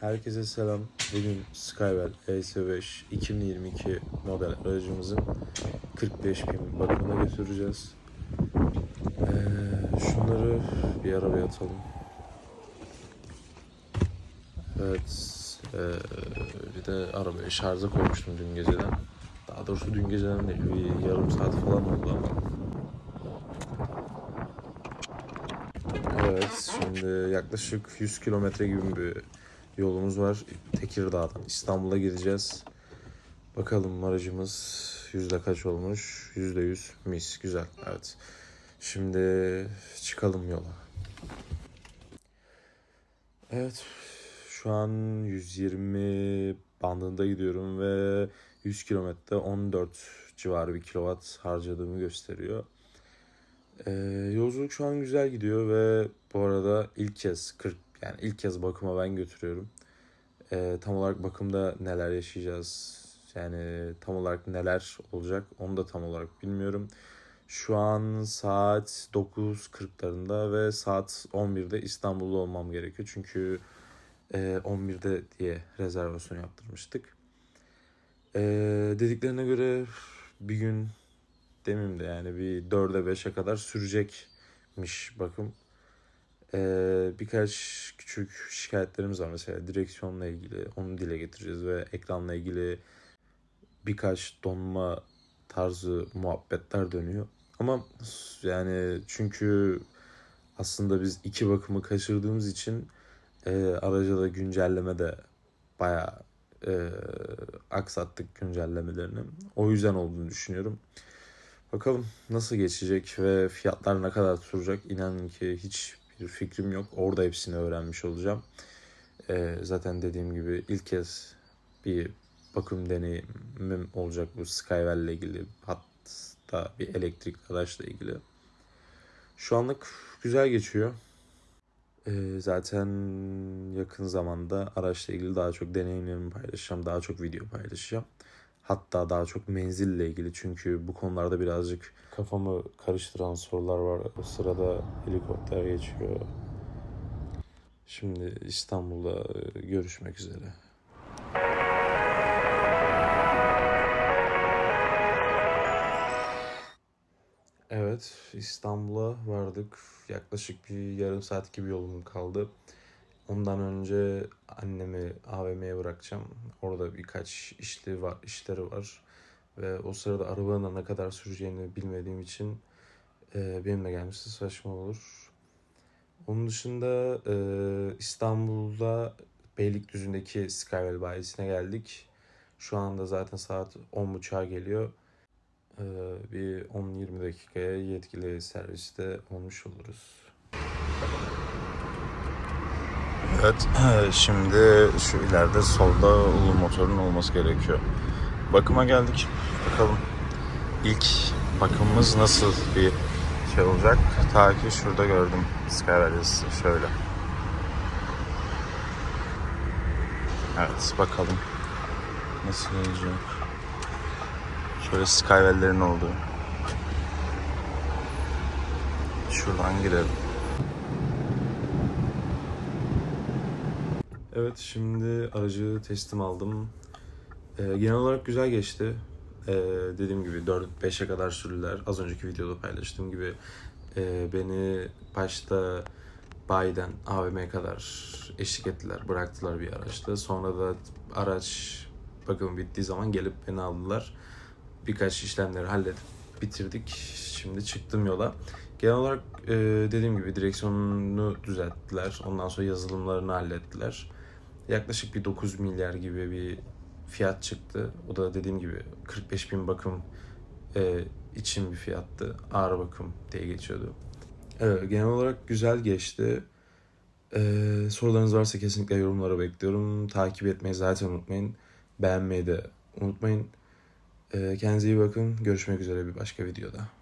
Herkese selam. Bugün Skywell ES5 2022 model aracımızın 45 bin bakımına götüreceğiz. Ee, şunları bir arabaya atalım. Evet. ee, bir de arabaya şarja koymuştum dün geceden. Daha doğrusu dün geceden değil. Bir yarım saat falan oldu ama. Evet, şimdi yaklaşık 100 kilometre gibi bir yolumuz var. Tekirdağ'dan İstanbul'a gideceğiz. Bakalım aracımız yüzde kaç olmuş? Yüzde yüz mis, güzel. Evet. Şimdi çıkalım yola. Evet, şu an 120 bandında gidiyorum ve 100 kilometre 14 civarı bir kilowatt harcadığımı gösteriyor. Ee, yolculuk şu an güzel gidiyor ve bu arada ilk kez 40 yani ilk kez bakıma ben götürüyorum. Ee, tam olarak bakımda neler yaşayacağız yani tam olarak neler olacak onu da tam olarak bilmiyorum. Şu an saat 9.40'larında ve saat 11'de İstanbul'da olmam gerekiyor. Çünkü e, 11'de diye rezervasyon yaptırmıştık. E, dediklerine göre bir gün demeyeyim de yani bir 4'e 5'e kadar sürecekmiş bakım. Ee, birkaç küçük şikayetlerimiz var mesela direksiyonla ilgili onu dile getireceğiz ve ekranla ilgili birkaç donma tarzı muhabbetler dönüyor. Ama yani çünkü aslında biz iki bakımı kaçırdığımız için e, araca da güncelleme de bayağı e, aksattık güncellemelerini. O yüzden olduğunu düşünüyorum. Bakalım nasıl geçecek ve fiyatlar ne kadar tutacak inanın ki hiçbir fikrim yok. Orada hepsini öğrenmiş olacağım. Ee, zaten dediğim gibi ilk kez bir bakım deneyimim olacak bu Skywell ile ilgili. Hatta bir elektrik araçla ilgili. Şu anlık güzel geçiyor. Ee, zaten yakın zamanda araçla ilgili daha çok deneyimlerimi paylaşacağım. Daha çok video paylaşacağım. Hatta daha çok menzille ilgili çünkü bu konularda birazcık kafamı karıştıran sorular var. O sırada helikopter geçiyor. Şimdi İstanbul'da e, görüşmek üzere. Evet, İstanbul'a vardık. Yaklaşık bir yarım saat gibi yolum kaldı. Ondan önce annemi AVM'ye bırakacağım. Orada birkaç işli var, işleri var. Ve o sırada arabanın ne kadar süreceğini bilmediğim için e, benimle gelmesi saçma olur. Onun dışında e, İstanbul'da Beylikdüzü'ndeki Skywell bayisine geldik. Şu anda zaten saat 10.30'a geliyor. E, bir 10-20 dakikaya yetkili serviste olmuş oluruz. Evet, şimdi şu ileride solda ulu motorun olması gerekiyor. Bakıma geldik. Bakalım ilk bakımımız nasıl bir şey olacak. Ta ki şurada gördüm yazısı şöyle. Evet, bakalım nasıl olacak. Şöyle Skywell'lerin olduğu. Şuradan girelim. Evet şimdi aracı teslim aldım. Ee, genel olarak güzel geçti. Ee, dediğim gibi 4-5'e kadar sürdüler. Az önceki videoda paylaştığım gibi e, beni başta bayiden AVM'ye kadar eşlik ettiler. Bıraktılar bir araçta. Sonra da araç bakım bittiği zaman gelip beni aldılar. Birkaç işlemleri halledip bitirdik. Şimdi çıktım yola. Genel olarak e, dediğim gibi direksiyonunu düzelttiler. Ondan sonra yazılımlarını hallettiler yaklaşık bir 9 milyar gibi bir fiyat çıktı. O da dediğim gibi 45 bin bakım e, için bir fiyattı. Ağır bakım diye geçiyordu. Evet, genel olarak güzel geçti. E, sorularınız varsa kesinlikle yorumlara bekliyorum. Takip etmeyi zaten unutmayın. Beğenmeyi de unutmayın. E, kendinize iyi bakın. Görüşmek üzere bir başka videoda.